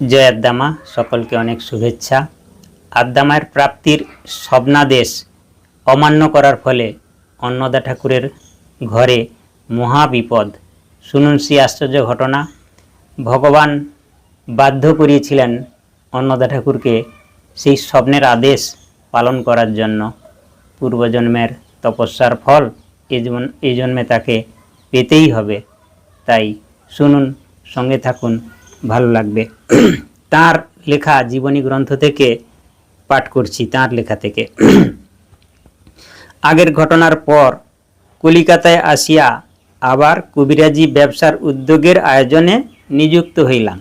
জয় আদ্দামা, সকলকে অনেক শুভেচ্ছা। আদ্দামায়ের প্রাপ্তির স্বপ্নাদেশ অমান্য করার ফলে অন্নদা ঠাকুরের ঘরে মহা বিপদ শুনুন সেই আশ্চর্য ঘটনা। ভগবান বাধ্য করিয়েছিলেন অন্নদা ঠাকুরকে সেই স্বপ্নের আদেশ পালন করার জন্য। পূর্বজন্মের তপস্যার ফল এই জন্মে তাকে পেতেই হবে। তাই শুনুন, সঙ্গে থাকুন। ভালো লাগবে। তার লেখা জীবনী গ্রন্থ থেকে পাঠ করছি, তার লেখা থেকে। আগের ঘটনার পর কলিকাতায় আসিয়া আবার কবিরাজি ব্যবসার উদ্যোগের আয়োজনে নিযুক্ত হইলাম।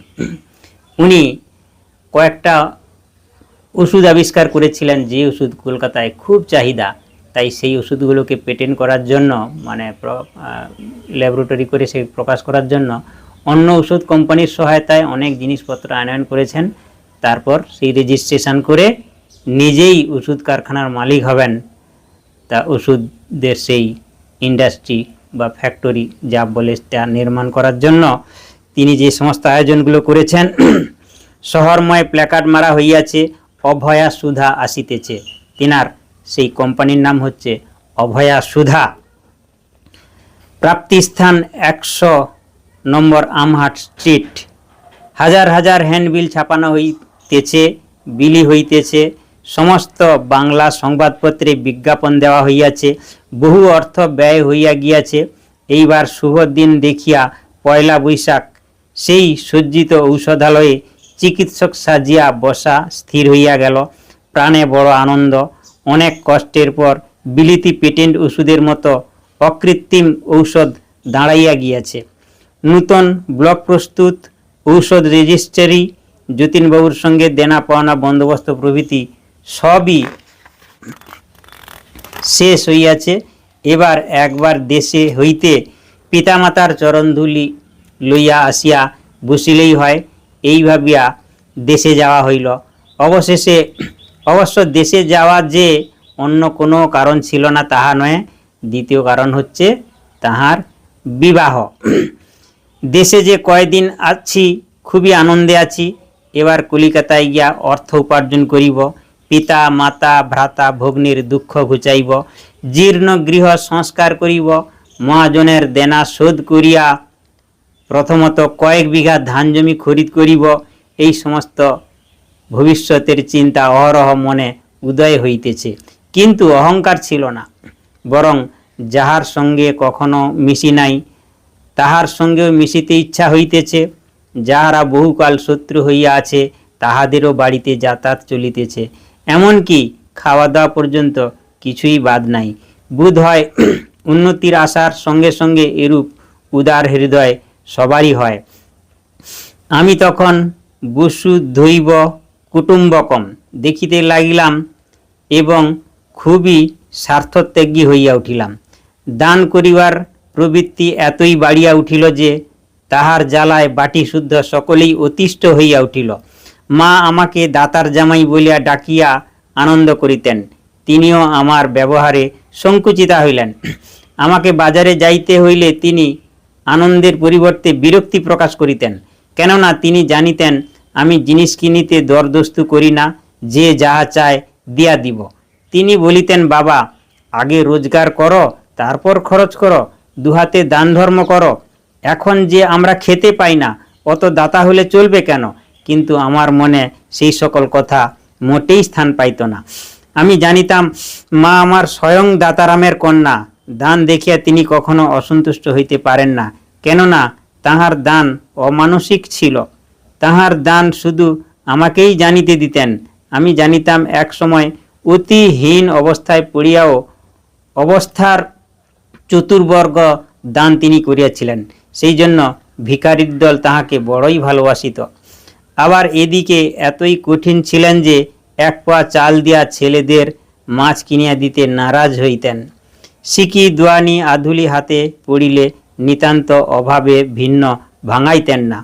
উনি কয়েকটা ওষুধ আবিষ্কার করেছিলেন, যে ওষুধ কলকাতায় খুব চাহিদা। তাই সেই ওষুধগুলোকে পেটেন্ট করার জন্য মানে ল্যাবরেটরি করে সে প্রকাশ করার জন্য অন্য ওষুধ কোম্পানির সহায়তায় অনেক জিনিসপত্র আনয়ন করেছেন। তারপর সেই রেজিস্ট্রেশন করে নিজেই ওষুধ কারখানার মালিক হবেন। তা ওষুধদের সেই ইন্ডাস্ট্রি বা ফ্যাক্টরি যা বলে তা নির্মাণ করার জন্য তিনি যে সমস্ত আয়োজনগুলো করেছেন, শহরময় প্ল্যাকার্ড মারা হইয়াছে, অভয়া সুধা আসিতেছে। তিনার সেই কোম্পানির নাম হচ্ছে অভয়া সুধা। প্রাপ্তিস্থান একশো নম্বর আমহাট স্ট্রিট। হাজার হাজার হ্যান্ডবিল ছাপানো হইতেছে, বিলি হইতেছে, সমস্ত বাংলা সংবাদপত্রে বিজ্ঞাপন দেওয়া হইয়াছে, বহু অর্থ ব্যয় হইয়া গিয়াছে। এইবার শুভ দিন দেখিয়া পয়লা বৈশাখ, সেই সজ্জিত ঔষধালয়ে চিকিৎসক সাজিয়া বসা স্থির হইয়া গেল। প্রাণে বড় আনন্দ, অনেক কষ্টের পর বিলিতি পেটেন্ট ওষুধের মতো অকৃত্রিম ঔষধ দাঁড়াইয়া গিয়াছে। নূতন ব্লক প্রস্তুত, ঔষধ রেজিস্ট্রি, যতীনবাবুর সঙ্গে দেনা পাওনা বন্দোবস্ত প্রভৃতি সবই শেষ হইয়াছে। এবার একবার দেশে হইতে পিতামাতার চরণধুলি লইয়া আসিয়া বসিলেই হয়, এই ভাবিয়া দেশে যাওয়া হইল। অবশেষে, অবশ্য দেশে যাওয়া যে অন্য কোনো কারণ ছিল না, তাহা নয়। দ্বিতীয় কারণ হচ্ছে তাহার বিবাহ। দেশে যে কয়দিন আছি, খুবই আনন্দে আছি। এবার কলিকাতায় গিয়া অর্থ উপার্জন করিব। পিতা, মাতা, ভ্রাতা, ভগ্নির দুঃখ ঘুচাইব। জীর্ণ গৃহ সংস্কার করিব। মহাজনের দেনা শোধ করিয়া প্রথমত কয়েক বিঘা ধান জমি খরিদ করিব। এই সমস্ত ভবিষ্যতের চিন্তা অহরহ মনে উদয় হইতেছে। কিন্তু অহংকার ছিল না, বরং যাহার সঙ্গে কখনো মিশি নাই তাহার সঙ্গেও মিশিতে ইচ্ছা হইতেছে, যাহারা বহুকাল শত্রু হইয়া আছে তাহাদেরও বাড়িতে যাতায়াত চলিতেছে। এমনকি খাওয়া দাওয়া পর্যন্ত কিছুই বাদ নাই। বোধ হয় উন্নতির আশার সঙ্গে সঙ্গে এরূপ উদার হৃদয় সবারই হয়। আমি তখন বসু দৈব কুটুম্বকম দেখিতে লাগিলাম এবং খুবই স্বার্থত্যাগী হইয়া উঠিলাম। দান করিবার প্রবৃত্তি এতই বাড়িয়া উঠিল যে, তাহার জ্বালায় বাটি শুদ্ধ সকলেই অতিষ্ঠ হইয়া উঠিল। মা আমাকে দাতার জামাই বলিয়া ডাকিয়া আনন্দ করিতেন। তিনিও আমার ব্যবহারে সংকুচিতা হইলেন। আমাকে বাজারে যাইতে হইলে তিনি আনন্দের পরিবর্তে বিরক্তি প্রকাশ করিতেন। কেননা তিনি জানিতেন, আমি জিনিস কিনিতে দরদস্তু করি না, যে যাহা চায় দিয়া দিব। তিনি বলিতেন, বাবা, আগে রোজগার করো, তারপর খরচ করো। দুহাতে দান ধর্ম করো। এখন যে আমরা খেতে পাই না, অত দাতা হলে চলবে কেন? কিন্তু আমার মনে সেই সকল কথা মোটেই স্থান পাইত না। আমি জানিতাম, মা আমার স্বয়ং দাতারামের কন্যা। দান দেখিয়া তিনি কখনো অসন্তুষ্ট হইতে পারেন না। কেননা তাহার দান অমানসিক ছিল। তাহার দান শুধু আমাকেই জানিতে দিতেন। আমি জানিতাম, এক সময় অতিহীন অবস্থায় পড়িয়াও অবস্থার চতুর্বর্গ দান তিনি করিয়াছিলেন। সেই জন্য ভিখারির দল তাহাকে বড়ই ভালোবাসিত। আবার এদিকে এতই কঠিন ছিলেন যে এক পা চাল দিয়া ছেলেদের মাছ কিনিয়া দিতে নারাজ হইতেন। সিকি, দুয়ানি, আধুলি হাতে পড়িলে নিতান্ত অভাবে ভিন্ন ভাঙাইতেন না।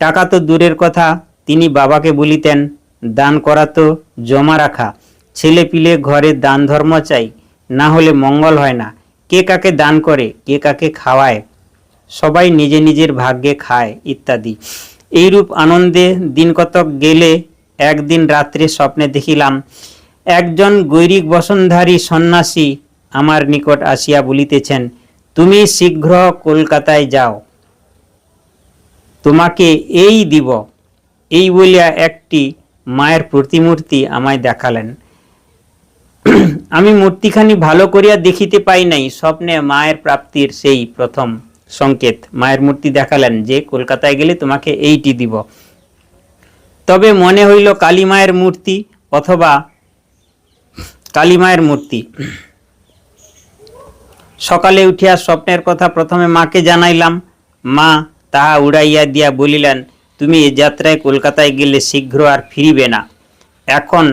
টাকা তো দূরের কথা, তিনি বাবাকে বলিতেন, দান করা তো জমা রাখা। ছেলে পিলে ঘরে দান ধর্ম চাই, না হলে মঙ্গল হয় না। কে কাকে দান করে, কে কাকে খাওয়ায়, সবাই নিজে নিজের ভাগ্যে খায়, ইত্যাদি। এইরূপ আনন্দে দিন কতক গেলে, একদিন রাত্রে স্বপ্নে দেখিলাম, একজন গৈরিক বসনধারী সন্ন্যাসী আমার নিকট আসিয়া বলিতেছেন, তুমি শীঘ্র কলকাতায় যাও। তোমাকে এই দিব। এই বলিয়া একটি মায়ের প্রতিমূর্তি আমায় দেখালেন। আমি মূর্তিখানি ভালো করিয়া দেখিতে পাই নাই, স্বপ্নে মায়ের প্রাপ্তির সেই প্রথম সংকেত। মায়ের মূর্তি দেখালেন যে কলকাতায় গেলে তোমাকে এইটি দিব। তবে মনে হইল কালী মায়ের মূর্তি অথবা কালী মায়ের মূর্তি। সকালে উঠিয়া স্বপ্নের কথা প্রথমে মাকে জানাইলাম। মা তাহা উড়াইয়া দিয়া বলিলেন, তুমি এ যাত্রায় কলকাতায় গেলে শীঘ্র আর ফিরিবে না। এখন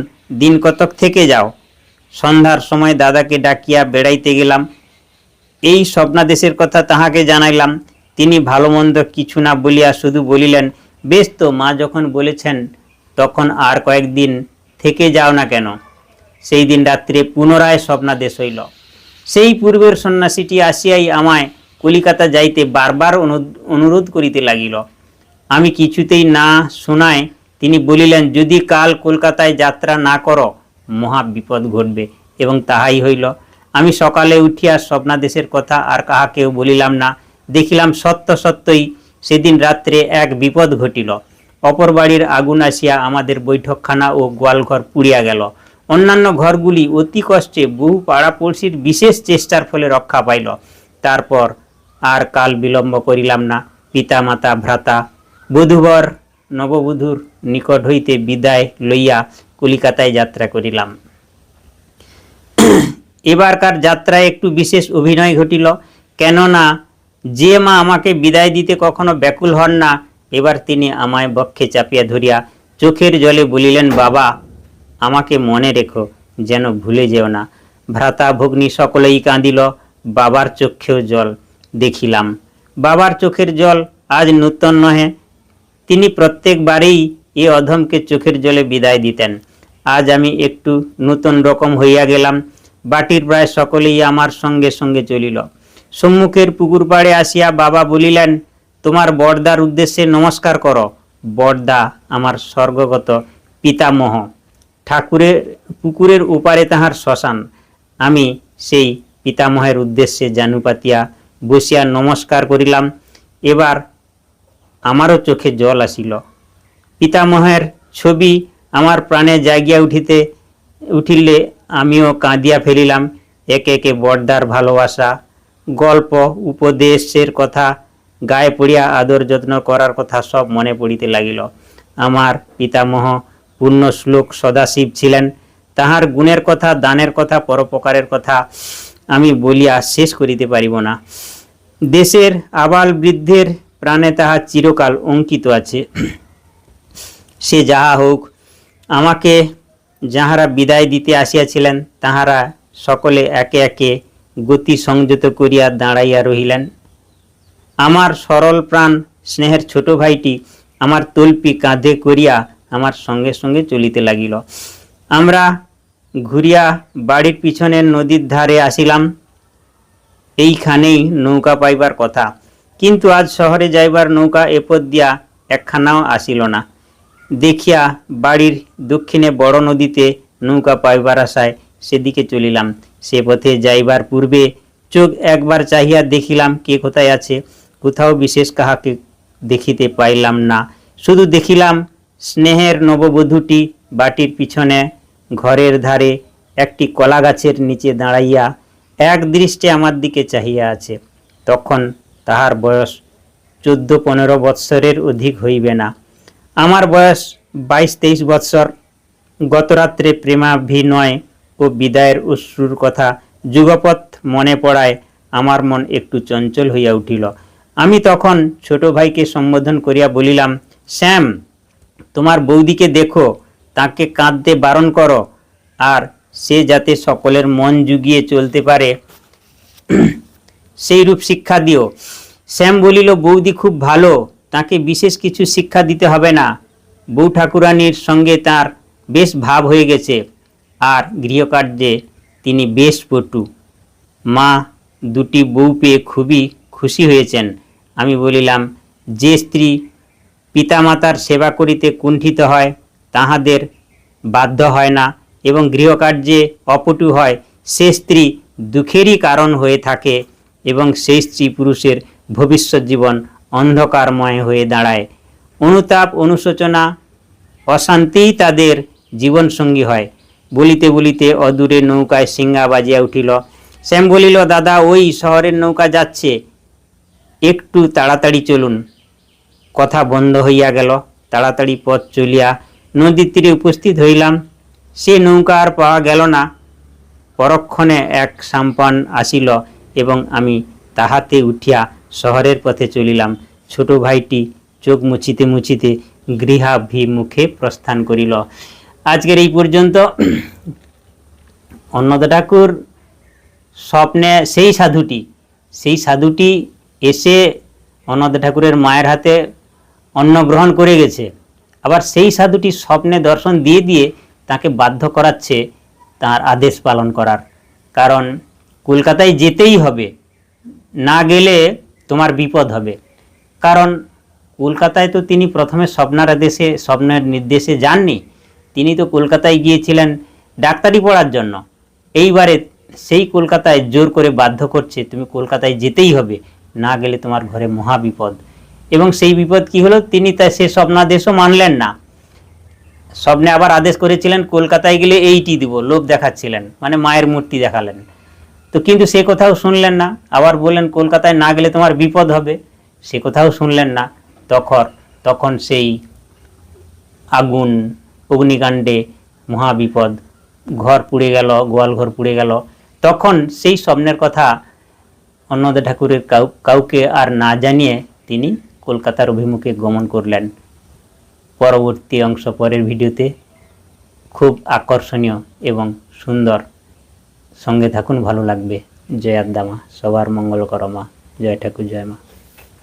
দিন কতক থেকে যাও? সন্ধ্যার সময় দাদাকে ডাকিয়া বেড়াইতে গেলাম। এই স্বপ্নাদেশের কথা তাহাকে জানাইলাম। তিনি ভালো মন্দ কিছু না বলিয়া শুধু বলিলেন, বেশ তো, মা যখন বলেছেন, তখন আর কয়েকদিন থেকে যাও না কেন? সেই দিন রাত্রে পুনরায় স্বপ্নাদেশ হইল। সেই পূর্বের সন্ন্যাসীটি আসিয়াই আমায় কলিকাতা যাইতে বারবার অনু- অনুরোধ করিতে লাগিল। আমি কিছুতেই না শোনায় তিনি বলিলেন, যদি কাল কলকাতায় যাত্রা না করো মহা বিপদ ঘটবে এবং তাহাই হইল। আমি সকালে উঠিয়া স্বপ্নাদেশের কথা আর কাহাকেও বলিলাম না। দেখিলাম সত্য সত্যই সেদিন রাত্রে এক বিপদ ঘটিল। অপর বাড়ির আগুন আসিয়া আমাদের বৈঠকখানা ও গোয়ালঘর পুড়িয়া গেল। অন্যান্য ঘরগুলি অতি কষ্টে বহু পাড়াপড়শির বিশেষ চেষ্টার ফলে রক্ষা পাইল। তারপর আর কাল বিলম্ব করিলাম না। পিতা মাতা ভ্রাতা, বধূবর, নববধূর নিকট হইতে বিদায় লইয়া কলিকাতায় যাত্রা করিলাম। এবারকার যাত্রায় একটু বিশেষ অভিনয় ঘটিল। কেননা, যে মা আমাকে বিদায় দিতে কখনো ব্যাকুল হন না, এবার তিনি আমায় বক্ষে চাপিয়া ধরিয়া চোখের জলে বলিলেন, বাবা, আমাকে মনে রেখো, যেন ভুলে যেও না। ভ্রাতা ভগ্নী সকলেই কাঁদিল, বাবার চক্ষেও জল দেখিলাম। বাবার চোখের জল আজ নূতন নহে। তিনি প্রত্যেকবারেই এ অধমকে চোখের জলে বিদায় দিতেন। আজ আমি একটু নূতন রকম হইয়া গেলাম। বাটির প্রায় সকলেই আমার সঙ্গে সঙ্গে চলিল। সম্মুখের পুকুর পাড়ে আসিয়া বাবা বলিলেন, তোমার বড়দার উদ্দেশ্যে নমস্কার করো। বড়দা আমার স্বর্গগত পিতামহ। ঠাকুরের, পুকুরের ওপারে তাহার শ্মশান। আমি সেই পিতামহের উদ্দেশ্যে জানুপাতিয়া বসিয়া নমস্কার করিলাম। এবার আমারও চোখে জল আসিল। পিতামহের ছবি আমার প্রাণে জাগিয়া উঠিতে, উঠিলে আমিও কাঁদিয়া ফেলিলাম। একে একে বর্দার ভালোবাসা, গল্প, উপদেশের কথা, গায়ে পড়িয়া আদর যত্ন করার কথা সব মনে পড়িতে লাগিল। আমার পিতামহ পূর্ণ শ্লোক সদাশিব ছিলেন। তাহার গুণের কথা, দানের কথা, পরোপকারের কথা আমি বলিয়া শেষ করিতে পারিব না। দেশের আবাল বৃদ্ধের প্রাণে তাহা চিরকাল অঙ্কিত আছে। সে যাহা হোক, আমাকে যাহারা বিদায় দিতে আসিয়াছিলেন, তাহারা সকলে একে একে গতি সংযত করিয়া দাঁড়াইয়া রহিলেন। আমার সরল প্রাণ, স্নেহের ছোট ভাইটি আমার তল্পি কাঁধে করিয়া আমার সঙ্গে সঙ্গে চলিতে লাগিল। আমরা ঘুরিয়া বাড়ির পিছনের নদীর ধারে আসিলাম। এইখানেই নৌকা পাইবার কথা। কিন্তু আজ শহরে যাইবার নৌকা এপদ দিয়া একখানাও আসিল না। দেখিয়া বাড়ির দক্ষিণে বড় নদীতে নৌকা পাইবার আশায় সেদিকে চলিলাম। সে পথে যাইবার পূর্বে চোখ একবার চাহিয়া দেখিলাম কে কোথায় আছে। কোথাও বিশেষ কাহাকে দেখিতে পাইলাম না। শুধু দেখিলাম স্নেহের নববধূটি বাটির পিছনে ঘরের ধারে একটি কলা গাছের নিচে দাঁড়াইয়া এক দৃষ্টে আমার দিকে চাহিয়া আছে। তখন তাহার বয়স চোদ্দ পনেরো বৎসরের অধিক হইবে না। আমার বয়স বাইশ তেইশ বৎসর। গতরাত্রে প্রেমাভিনয় ও বিদায়ের অশ্রুর কথা যুগপথ মনে পড়ায় আমার মন একটু চঞ্চল হইয়া উঠিল। আমি তখন ছোট ভাইকে সম্বোধন করিয়া বলিলাম, শ্যাম, তোমার বৌদিকে দেখো, তাকে কাঁদতে বারণ করো, আর সে যাতে সকলের মন জুগিয়ে চলতে পারে, সেই রূপ শিক্ষা দিও। শ্যাম বলিল, বৌদি খুব ভালো তাকে বিশেষ কিছু শিক্ষা দিতে হবে না। বউ ঠাকুরানীর সঙ্গে তার বেশ ভাব হয়ে গেছে। আর গৃহকার্যে তিনি বেশ পটু। মা দুটি বউ পেয়ে খুবই খুশি হয়েছেন। আমি বলিলাম, যে স্ত্রী পিতামাতার সেবা করিতে কুণ্ঠিত হয়, তাহাদের বাধ্য হয় না এবং গৃহকার্যে অপটু হয়, সে স্ত্রী দুঃখেরই কারণ হয়ে থাকে এবং সেই স্ত্রী পুরুষের ভবিষ্যৎ জীবন অন্ধকারময় হয়ে দাঁড়ায়। অনুতাপ, অনুশোচনা, অশান্তিই তাদের জীবনসঙ্গী হয়। বলিতে বলিতে অদূরে নৌকায় সিঙ্গা বাজিয়া উঠিল। শ্যাম বলিল, দাদা, ওই শহরের নৌকা যাচ্ছে। একটু তাড়াতাড়ি চলুন। কথা বন্ধ হইয়া গেল। তাড়াতাড়ি পথ চলিয়া নদীর তীরে উপস্থিত হইলাম। সে নৌকা আর পাওয়া গেল না। পরক্ষণে এক সাম্পান আসিল এবং আমি তাহাতে উঠিয়া শহরের পথে চলিলাম। ছোট ভাইটি চোখ মুছিতে মুছিতে গৃহাভিমুখে প্রস্থান করিল। আজকের এই পর্যন্ত অন্নদ ঠাকুর স্বপ্নে সেই সাধুটি সেই সাধুটি এসে অন্নদ ঠাকুরের মায়ের হাতে অন্ন গ্রহণ করে গেছে। আবার সেই সাধুটি স্বপ্নে দর্শন দিয়ে দিয়ে তাকে বাধ্য করাচ্ছে তার আদেশ পালন করার। কারণ কলকাতায় যেতেই হবে। না গেলে তোমার বিপদ হবে। কারণ কলকাতায় তো তিনি প্রথমে স্বপ্নার আদেশে, স্বপ্নের নির্দেশে যাননি। তিনি তো কলকাতায় গিয়েছিলেন ডাক্তারি পড়ার জন্য। এইবারে সেই কলকাতায় জোর করে বাধ্য করছে, তুমি কলকাতায় যেতেই হবে, না গেলে তোমার ঘরে মহা বিপদ। এবং সেই বিপদ কি হলো? তিনি তা সে স্বপ্নাদেশও মানলেন না। স্বপ্নে আবার আদেশ করেছিলেন, কলকাতায় গেলে এইটি দিব, লোভ দেখাচ্ছিলেন মানে মায়ের মূর্তি দেখালেন। তো কিন্তু সে কথাও শুনলেন না। আবার বললেন, কলকাতায় না গেলে তোমার বিপদ হবে। সে কথাও শুনলেন না। তখন তখন সেই আগুন, অগ্নিকাণ্ডে মহাবিপদ, ঘর পুড়ে গেল, গোয়াল ঘর পুড়ে গেল। তখন সেই স্বপ্নের কথা অন্নদা ঠাকুরের কাউ, কাউকে আর না জানিয়ে তিনি কলকাতার অভিমুখে গমন করলেন। পরবর্তী অংশ পরের ভিডিওতে। খুব আকর্ষণীয় এবং সুন্দর। সঙ্গে থাকুন ভালো লাগবে। জয় আদ্দামা সবার মঙ্গল করমা জয় ঠাকুর জয় মা।